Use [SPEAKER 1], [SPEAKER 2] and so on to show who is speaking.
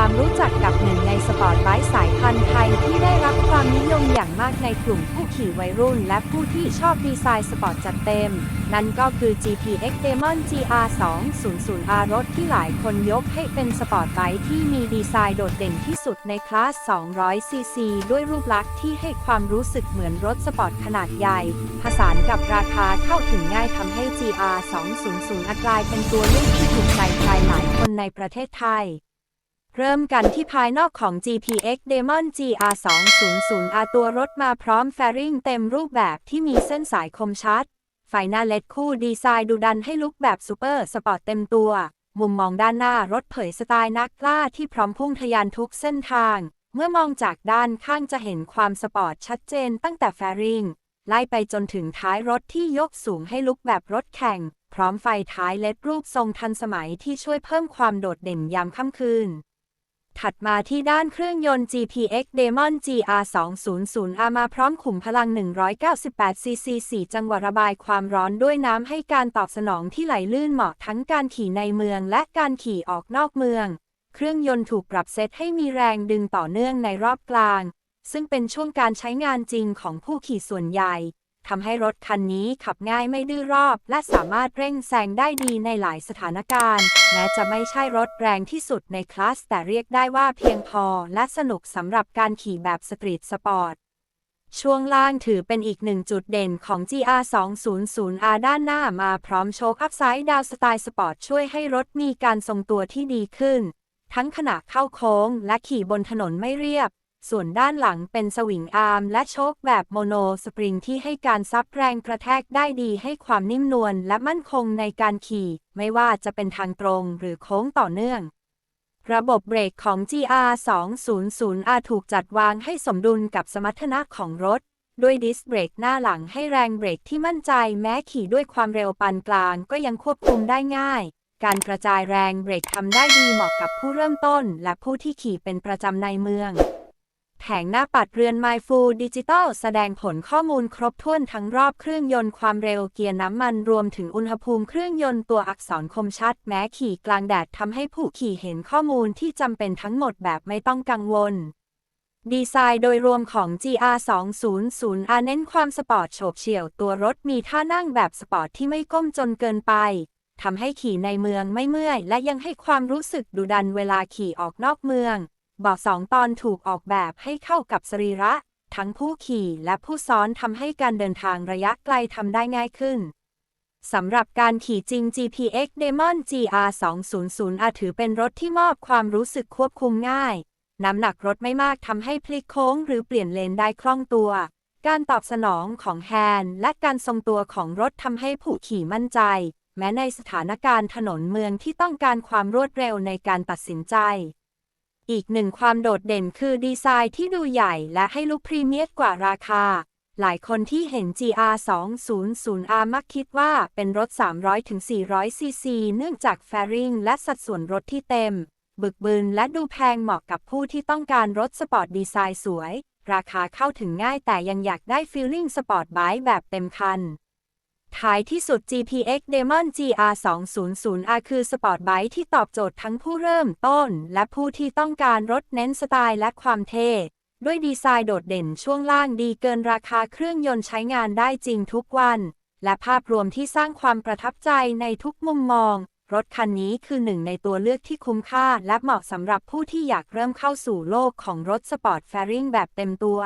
[SPEAKER 1] ความรู้จักกับหนึ่งในสปอร์ตไบค์สายพันธุ์ไทยที่ได้รับความนิยมอย่างมากในกลุ่มผู้ขี่วัยรุ่น และผู้ที่ชอบดีไซน์สปอร์ตจัดเต็ม นั่นก็คือ GPX Demon GR 2 0 0 R รถที่หลายคนยกให้เป็นสปอร์ตไบค์ที่มีดีไซน์โดดเด่นที่สุดในคลาส 200cc ด้วยรูปลักษณ์ที่ให้ความรู้สึกเหมือนรถสปอร์ตขนาดใหญ่ ผสานกับราคาเข้าถึงง่ายทำให้ GR 200กลายเป็นตัวเลือกที่ถูกใจใครหลายคนในประเทศไทย เริ่มกันที่ภายนอกของ GPX Demon GR 200 R ตัวรถมาพร้อมแฟริงเต็มรูปแบบที่มีเส้นสายคมชัด ไฟหน้าเลดคู่ดีไซน์ดูดันให้ลุกแบบซูเปอร์สปอร์ตเต็มตัว มุมมองด้านหน้ารถเผยสไตล์นักล้าที่พร้อมพุ่งทะยานทุกเส้นทาง เมื่อมองจากด้านข้างจะเห็นความสปอร์ตชัดเจนตั้งแต่แฟริงไล่ไปจนถึงท้ายรถที่ยกสูงให้ลุกแบบรถแข่ง พร้อมไฟท้ายเลดรูปทรงทันสมัยที่ช่วยเพิ่มความโดดเด่นยามค่ำคืน ถัดมาที่ด้านเครื่องยนต์ GPX Demon GR 200 R มาพร้อมขุมพลัง 198 cc 4 จังหวะระบายความร้อนด้วยน้ำให้การตอบสนองที่ไหลลื่นเหมาะทั้งการขี่ในเมืองและการขี่ออกนอกเมือง เครื่องยนต์ถูกปรับเซตให้มีแรงดึงต่อเนื่องในรอบกลาง ซึ่งเป็นช่วงการใช้งานจริงของผู้ขี่ส่วนใหญ่ ทำให้รถคันนี้ขับง่ายไม่ดื้อรอบ และสามารถเร่งแซงได้ดีในหลายสถานการณ์ แม้จะไม่ใช่รถแรงที่สุดในคลาส แต่เรียกได้ว่าเพียงพอ และสนุกสำหรับการขี่แบบสตรีทสปอร์ตช่วงล่างถือเป็นอีกหนึ่งจุดเด่นของ GR 200 R ด้านหน้ามาพร้อมโชคอัพไซด์ดาวสไตล์สปอร์ตช่วยให้รถมีการทรงตัวที่ดีขึ้น ทั้งขณะเข้าโค้งและขี่บนถนนไม่เรียบ ส่วนด้านหลังเป็นสวิงอาร์มและโชคแบบโมโนสปริงที่ให้การซับแรงกระแทกได้ดีให้ความนิ่มนวลและมั่นคงในการขี่ ไม่ว่าจะเป็นทางตรงหรือโค้งต่อเนื่อง ระบบเบรกของ GR 200 R ถูกจัดวางให้สมดุลกับสมรรถนะของรถ ด้วยดิสเบรกหน้าหลังให้แรงเบรกที่มั่นใจแม้ขี่ด้วยความเร็วปานกลางก็ยังควบคุมได้ง่ายการกระจายแรงเบรกทำได้ดีเหมาะกับผู้เริ่มต้น และผู้ที่ขี่เป็นประจำในเมือง แผงหน้าปัดเรือน My Full Digital แสดงผลข้อมูลครบถ้วนทั้งรอบเครื่องยนต์ความเร็วเกียร์น้ำมันรวมถึงอุณหภูมิเครื่องยนต์ตัวอักษรคมชัด แม้ขี่กลางแดดทำให้ผู้ขี่เห็นข้อมูลที่จำเป็นทั้งหมดแบบไม่ต้องกังวล ดีไซน์โดยรวมของ GR 200 R เน้นความสปอร์ตโฉบเฉี่ยวตัวรถมีท่านั่งแบบสปอร์ตที่ไม่ก้มจนเกินไปทำให้ขี่ในเมืองไม่เมื่อย และยังให้ความรู้สึกดุดันเวลาขี่ออกนอกเมือง เบาะสองตอนถูกออกแบบให้เข้ากับสรีระ ทั้งผู้ขี่และผู้ซ้อนทำให้การเดินทางระยะไกลทำได้ง่ายขึ้นสำหรับการขี่จริง GPX Demon GR 200 R ถือเป็นรถที่มอบความรู้สึกควบคุมง่าย น้ำหนักรถไม่มากทำให้พลิกโค้งหรือเปลี่ยนเลนได้คล่องตัว การตอบสนองของแฮนด์และการทรงตัวของรถทำให้ผู้ขี่มั่นใจ แม้ในสถานการณ์ถนนเมืองที่ต้องการความรวดเร็วในการตัดสินใจ อีกหนึ่งความโดดเด่นคือดีไซน์ที่ดูใหญ่และให้ลุคพรีเมียมกว่าราคา หลายคนที่เห็น GR 200 R มักคิดว่าเป็นรถ 300-400 ซีซี เนื่องจากแฟริงและสัดส่วนรถที่เต็ม บึกบึนและดูแพงเหมาะกับผู้ที่ต้องการรถสปอร์ตดีไซน์สวย ราคาเข้าถึงง่ายแต่ยังอยากได้ฟีลลิ่งสปอร์ตไบค์แบบเต็มคัน ท้ายที่สุด GPX Demon GR 200 R คือสปอร์ตไบค์ที่ตอบโจทย์ทั้งผู้เริ่มต้น และผู้ที่ต้องการรถเน้นสไตล์และความเท่ด้วยดีไซน์โดดเด่นช่วงล่างดีเกินราคาเครื่องยนต์ใช้งานได้จริงทุกวัน และภาพรวมที่สร้างความประทับใจในทุกมุมมอง รถคันนี้คือหนึ่งในตัวเลือกที่คุ้มค่า และเหมาะสำหรับผู้ที่อยากเริ่มเข้าสู่โลกของรถสปอร์ตแฟริงแบบเต็มตัว